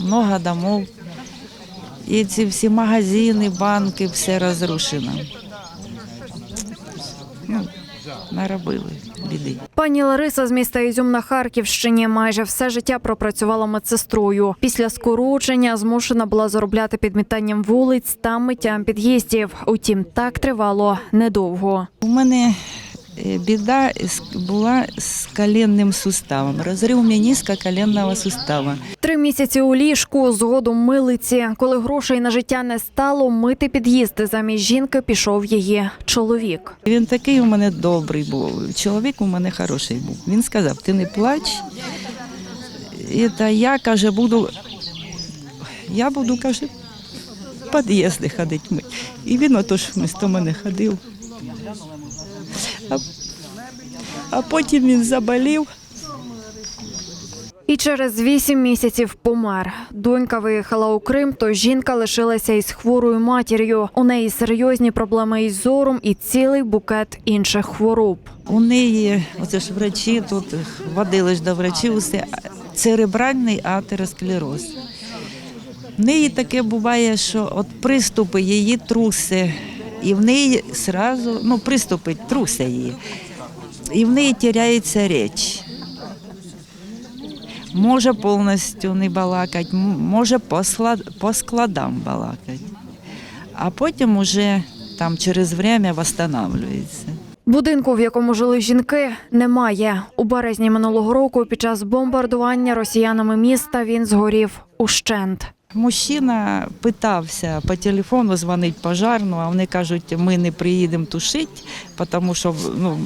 Много домов. І ці всі магазини, банки, все розрушено. Ну, наробили біди. Пані Лариса з міста Ізюм на Харківщині майже все життя пропрацювала медсестрою. Після скорочення змушена була заробляти підмітанням вулиць та миттям під'їздів. Утім, так тривало недовго. У мене е, біда була з коленним суставом. Розрив меніска коленного сустава. Місяці у ліжку, згодом милиці. Коли грошей на життя не стало, мити під'їзди замість жінки пішов її чоловік. Він такий у мене добрий був. Чоловік у мене хороший був. Він сказав: ти не плач. І та я каже, буду. Я буду, каже, під'їзди ходити. мить. І він отож вмісто мене ходив. А, а потім він заболів. І через вісім місяців помер. Донька виїхала у Крим, то жінка лишилася із хворою матір'ю. У неї серйозні проблеми із зором і цілий букет інших хвороб. У неї, оце ж врачі, тут водили до врачів, усе церебральний атеросклероз. В неї таке буває, що от приступи її труси, і в неї сразу, ну, приступи труся її, і в неї теряється річ. Може повністю не балакати, може по, склад- по складам балакати. А потім уже там через время восстанавливається. Будинку, в якому жили жінки, немає. У березні минулого року під час бомбардування росіянами міста він згорів ущент. Мужчина питався по телефону дзвонить пожарну, а вони кажуть, ми не приїдемо тушити, тому що ну,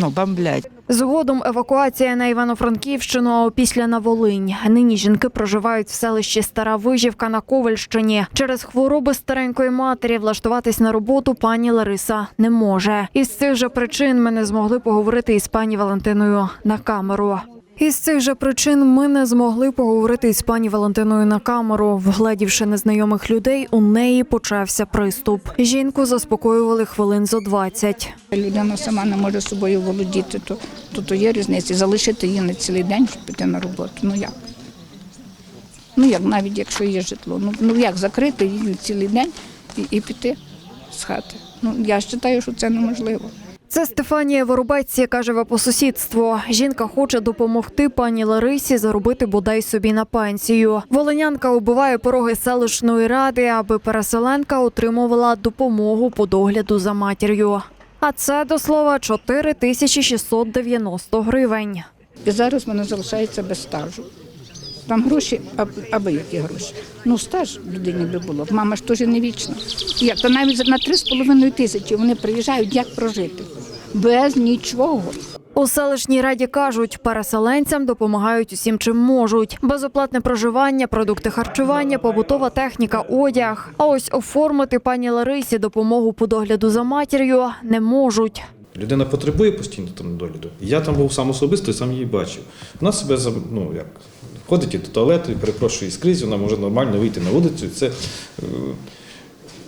ну, бомблять. Згодом евакуація на Івано-Франківщину, а після на Волинь. Нині жінки проживають в селищі Стара Вижівка на Ковальщині. Через хвороби старенької матері влаштуватись на роботу пані Лариса не може. Із цих же причин ми не змогли поговорити із пані Валентиною на камеру. Із цих же причин ми не змогли поговорити із пані Валентиною на камеру. Вгледівши незнайомих людей, у неї почався приступ. Жінку заспокоювали хвилин зо 20. Людина сама не може собою володіти, то, то, то є різниця. Залишити її на цілий день, щоб піти на роботу. Ну як? Ну як, навіть якщо є житло. Ну, ну як закрити її на цілий день і, і піти з хати. Ну я вважаю, що це неможливо. Це Стефанія Воробець, яка живе по сусідству. Жінка хоче допомогти пані Ларисі заробити бодай собі на пенсію. Волинянка убиває пороги селищної ради, аби переселенка отримувала допомогу по догляду за матір'ю. А це до слова 4690 гривень. І зараз вона залишається без стажу. Там гроші, аб- аби які гроші. Ну, стаж людині би було. Мама ж теж не вічна. Як то навіть на 3,5 тисячі вони приїжджають, як прожити? Без нічого. У селищній раді кажуть, переселенцям допомагають усім, чим можуть: безоплатне проживання, продукти харчування, побутова техніка, одяг. А ось оформити пані Ларисі допомогу по догляду за матір'ю не можуть. Людина потребує постійно там догляду. Я там був сам особисто і сам її бачив. Вона себе ну, як, ходить і до туалету, і перепрошує скрізь, вона може нормально вийти на вулицю. Це, е,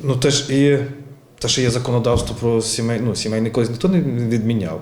ну, теж і те, що є законодавство про сімей, ну, сімейний кодекс, ніхто не відміняв.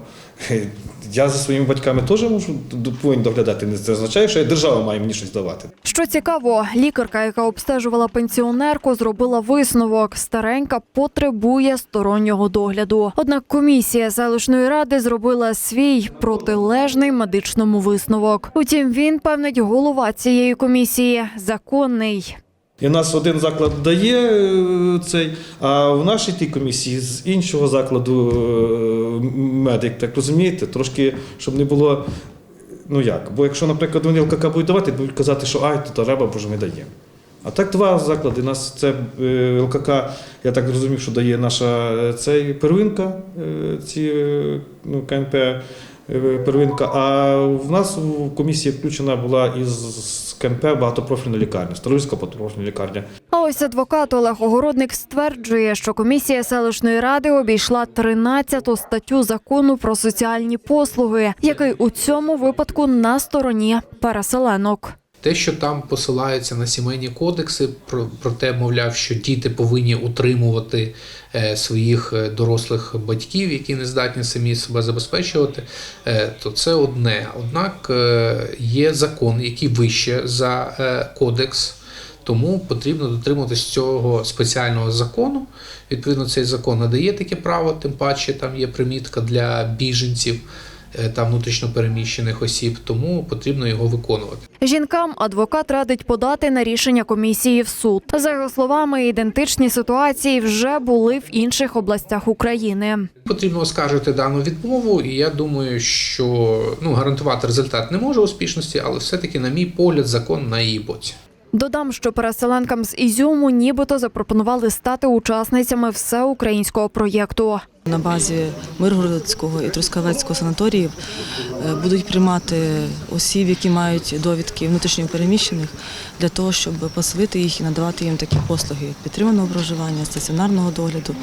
Я за своїми батьками теж можу повинен доглядати. Не це означає, що я держава має мені щось давати. Що цікаво, лікарка, яка обстежувала пенсіонерку, зробила висновок: старенька потребує стороннього догляду. Однак комісія селищної ради зробила свій протилежний медичному висновок. Утім, він певнить голова цієї комісії законний. І нас один заклад дає е, цей, а в нашій тій комісії з іншого закладу е, медик, так розумієте, трошки, щоб не було. Ну як? Бо якщо, наприклад, вони ЛКК будуть давати, будуть казати, що ай, то треба, бо ж ми даємо. А так два заклади. Нас це е, ЛКК, я так розумів, що дає наша цей первинка, ці ну, КНП первинка. А в нас в комісії включена була із КМП багатопрофільна лікарня, Старовільська багатопрофільна лікарня. А ось адвокат Олег Огородник стверджує, що комісія селищної ради обійшла 13 статтю закону про соціальні послуги, який у цьому випадку на стороні переселенок. Те, що там посилаються на сімейні кодекси, про, про те, мовляв, що діти повинні утримувати е, своїх е, дорослих батьків, які не здатні самі себе забезпечувати, е, то це одне. Однак е, є закон, який вище за е, кодекс. Тому потрібно дотримуватись цього спеціального закону. Відповідно, цей закон надає таке право, тим паче там є примітка для біженців е, та внутрішньопереміщених осіб, тому потрібно його виконувати. Жінкам адвокат радить подати на рішення комісії в суд. За його словами, ідентичні ситуації вже були в інших областях України. Потрібно оскаржити дану відмову, і я думаю, що ну гарантувати результат не може успішності, але все-таки, на мій погляд, закон на її боці. Додам, що переселенкам з Ізюму нібито запропонували стати учасницями всеукраїнського проєкту. На базі Миргородського і Трускавецького санаторіїв е, будуть приймати осіб, які мають довідки внутрішньопереміщених, для того, щоб поселити їх і надавати їм такі послуги підтриманого проживання, стаціонарного догляду,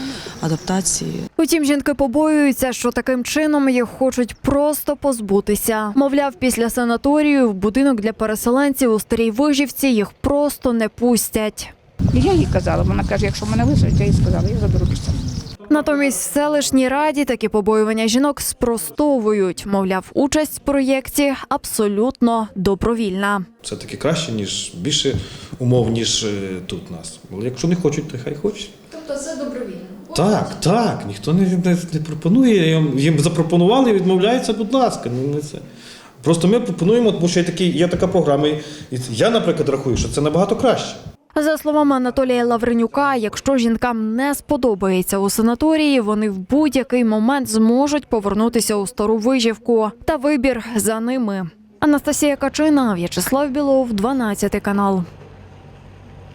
адаптації. Утім, жінки побоюються, що таким чином їх хочуть просто позбутися. Мовляв, після санаторію в будинок для переселенців у старій вижівці їх просто не пустять. Я їй казала, вона каже, якщо мене визовуть, я їй сказала, я заберу до себе. Натомість в селищній раді такі побоювання жінок спростовують. Мовляв, участь в проєкті абсолютно добровільна. Це таки краще, ніж більше умов, ніж е, тут нас. Бо якщо не хочуть, то хай хочуть. Тобто це добровільно. Так, так, ніхто не, не, не пропонує. Їм, їм запропонували, відмовляються, будь ласка. Ну, не це. Просто ми пропонуємо, тому що є, такий, є така програма. І я, наприклад, рахую, що це набагато краще. За словами Анатолія Лавренюка, якщо жінкам не сподобається у санаторії, вони в будь-який момент зможуть повернутися у стару вижівку. Та вибір за ними. Анастасія Качина, В'ячеслав Білов, 12 канал.